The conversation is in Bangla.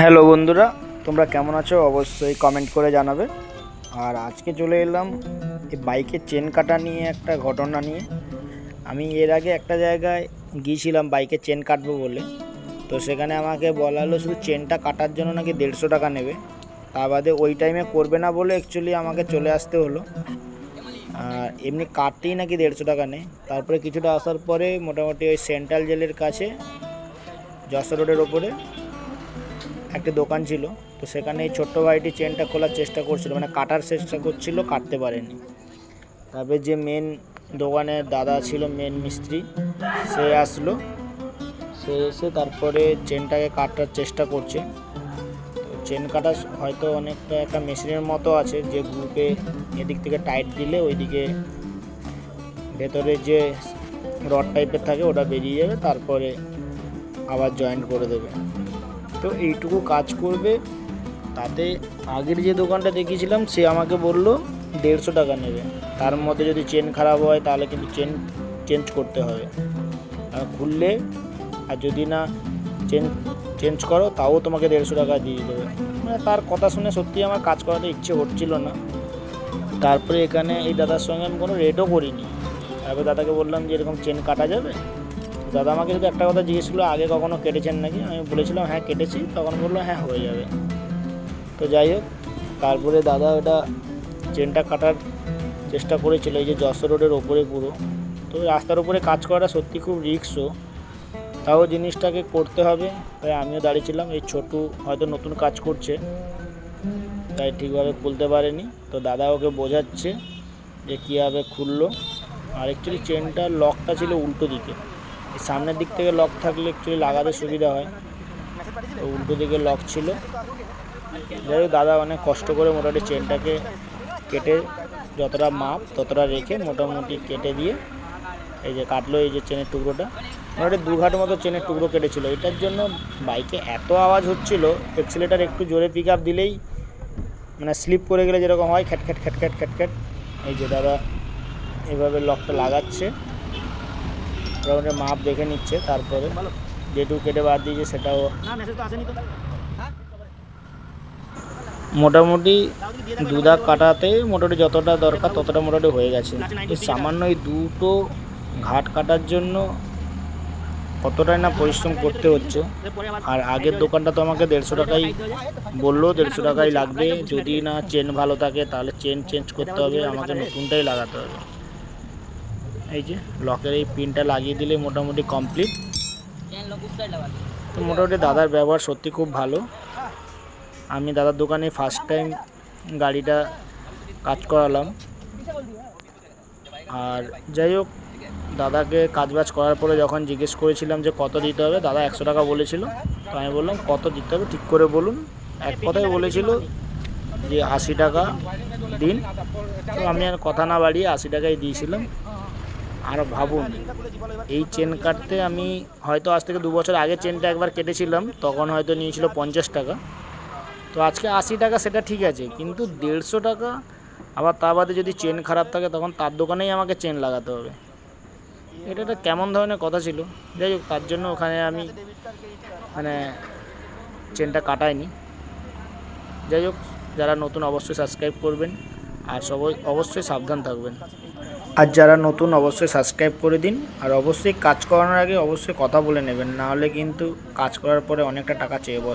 হ্যালো বন্ধুরা, তোমরা কেমন আছো? অবশ্যই কমেন্ট করে জানাবে। আর আজকে চলে এলাম এই বাইকের চেন কাটা নিয়ে একটা ঘটনা নিয়ে। আমি এর আগে একটা জায়গায় গিয়েছিলাম বাইকের চেন কাটবো বলে। তো সেখানে আমাকে বলা হলো, শুধু চেনটা কাটার জন্য নাকি দেড়শো টাকা নেবে? তা বাদে ওই টাইমে করবে না বলে অ্যাকচুয়ালি আমাকে চলে আসতে হলো। আর এমনি কাটতেই নাকি দেড়শো টাকা নেই তারপরে কিছুটা আসার পরে মোটামুটি ওই সেন্ট্রাল জেলের কাছে, যশোর রোডের ওপরে একটা দোকান ছিল, তো সেখানে এই ছোট্ট ভাইটি চেনটা খোলার চেষ্টা করছিল মানে কাটার চেষ্টা করছিল, কাটতে পারেনি। তারপরে যে মেন দোকানের দাদা ছিল মেন মিস্ত্রি, সে আসলো, সে এসে তারপরে চেনটাকে কাটার চেষ্টা করছে। তো চেন কাটা হয়তো অনেকটা একটা মেশিনের মতো আছে, যে গ্রুপে এদিক থেকে টাইট দিলে ওইদিকে ভেতরে যে রড টাইপের থাকে, ওটা বেরিয়ে যাবে, তারপরে আবার জয়েন্ট করে দেবে। তো এইটুকু কাজ করবে। তাতে আগের যে দোকানটা দেখিয়েছিলাম, সে আমাকে বলল দেড়শো টাকা নেবে। তার মধ্যে যদি চেন খারাপ হয়, তাহলে কিন্তু চেন চেঞ্জ করতে হবে। আর খুললে, আর যদি না চেঞ্জ চেঞ্জ করো, তাও তোমাকে দেড়শো টাকা দিয়ে দেবে। মানে তার কথা শুনে সত্যি আমার কাজ করাতে ইচ্ছে হচ্ছিল না। তারপরে এখানে এই দাদার সঙ্গে আমি কোনো রেটও করিনি। তারপরে দাদাকে বললাম যে এরকম চেন কাটা যাবে? দাদা আমাকে শুধু একটা কথা জিজ্ঞেস করল, আগে কখনো কেটেছেন নাকি? আমি বলেছিলাম হ্যাঁ কেটেছি। তখন বলল হ্যাঁ হয়ে যাবে। তো যাই হোক, তারপরে দাদা ওটা চেনটা কাটার চেষ্টা করেছিল, এই যে যশোর রোডের ওপরে পুরো। তো রাস্তার উপরে কাজ করাটা সত্যি খুব রিক্সও তাও জিনিসটাকে করতে হবে। তাই আমিও দাঁড়িয়েছিলাম এই ছোটু হয়তো নতুন কাজ করছে, তাই ঠিকভাবে খুলতে পারেনি। তো দাদা ওকে বোঝাচ্ছে যে কীভাবে খুললো। আর অ্যাকচুয়ালি চেনটার লকটা ছিল উল্টো দিকে। সামনের দিক থেকে লক থাকলে একচুয়ালি লাগাতে সুবিধা হয়। তো উল্টো দিকে লক ছিল। যাই হোক, দাদা অনেক কষ্ট করে মোটামুটি চেনটাকে কেটে যতটা মাপ ততটা রেখে মোটামুটি কেটে দিয়ে এই যে কাটলো এই যে চেনের টুকরোটা। মোটামুটি দু ঘাট মতো চেনের টুকরো কেটেছিল। এটার জন্য বাইকে এত আওয়াজ হচ্ছিল এক্সিলেটার একটু জোরে পিক আপ দিলেই মানে স্লিপ করে গেলে যেরকম হয়, খ্যাট খ্যাট খ্যাট খ্যাট খ্যাট এই যে দাদা এভাবে লকটা লাগাচ্ছে। মোটামুটি মাপ দেখে নিচ্ছে, তারপরে যেটুকু কেটে বাদ দিয়েছে সেটাও মোটামুটি দু দাগ কাটাতে মোটামুটি যতটা দরকার ততটা মোটামুটি হয়ে গেছে। এই সামান্য এই দুটো ঘাট কাটার জন্য কতটাই না পরিশ্রম করতে হচ্ছে। আর আগের দোকানটা তো আমাকে দেড়শো টাকাই বলল, দেড়শো টাকাই লাগবে। যদি না চেন ভালো থাকে তাহলে চেন চেঞ্জ করতে হবে, আমাকে নতুনটাই লাগাতে হবে। এই যে লকের এই পিনটা লাগিয়ে দিলে মোটামুটি কমপ্লিট তো মোটামুটি দাদার ব্যবহার সত্যি খুব ভালো। আমি দাদার দোকানে ফার্স্ট টাইম গাড়িটা কাজ করালাম। আর যাই হোক, দাদাকে কাজবাজ করার পরে যখন জিজ্ঞেস করেছিলাম যে কত দিতে হবে, দাদা একশো টাকা বলেছিল। তো আমি বললাম, কত দিতে হবে? ঠিক করে বলুন। এক কথাই বলেছিল যে আশি টাকা দিন। তো আমি আর কথা না বাড়িয়ে আশি টাকাই দিয়েছিলাম। আর ভাবুন, এই চেন কাটতে আমি হয়তো আজ থেকে দু বছর আগে চেনটা একবার কেটেছিলাম, তখন হয়তো নিয়েছিল পঞ্চাশ টাকা। তো আজকে আশি টাকা সেটা ঠিক আছে, কিন্তু দেড়শো টাকা, আবার তা বাদে যদি চেন খারাপ থাকে, তখন তার দোকানেই আমাকে চেন লাগাতে হবে। এটা একটা কেমন ধরনের কথা ছিল। যাই হোক, তার জন্য ওখানে আমি মানে চেনটা কাটাইনি। যাই হোক, যারা নতুন অবশ্যই সাবস্ক্রাইব করবেন, আর সবাই অবশ্যই সাবধান থাকবেন। আর যারা নতুন, অবশ্যই সাবস্ক্রাইব করে দিন। আর অবশ্যই কাজ করানোর আগে অবশ্যই কথা বলে নেবেন, নাহলে কিন্তু কাজ করার পরে অনেকটা টাকা চেয়ে বস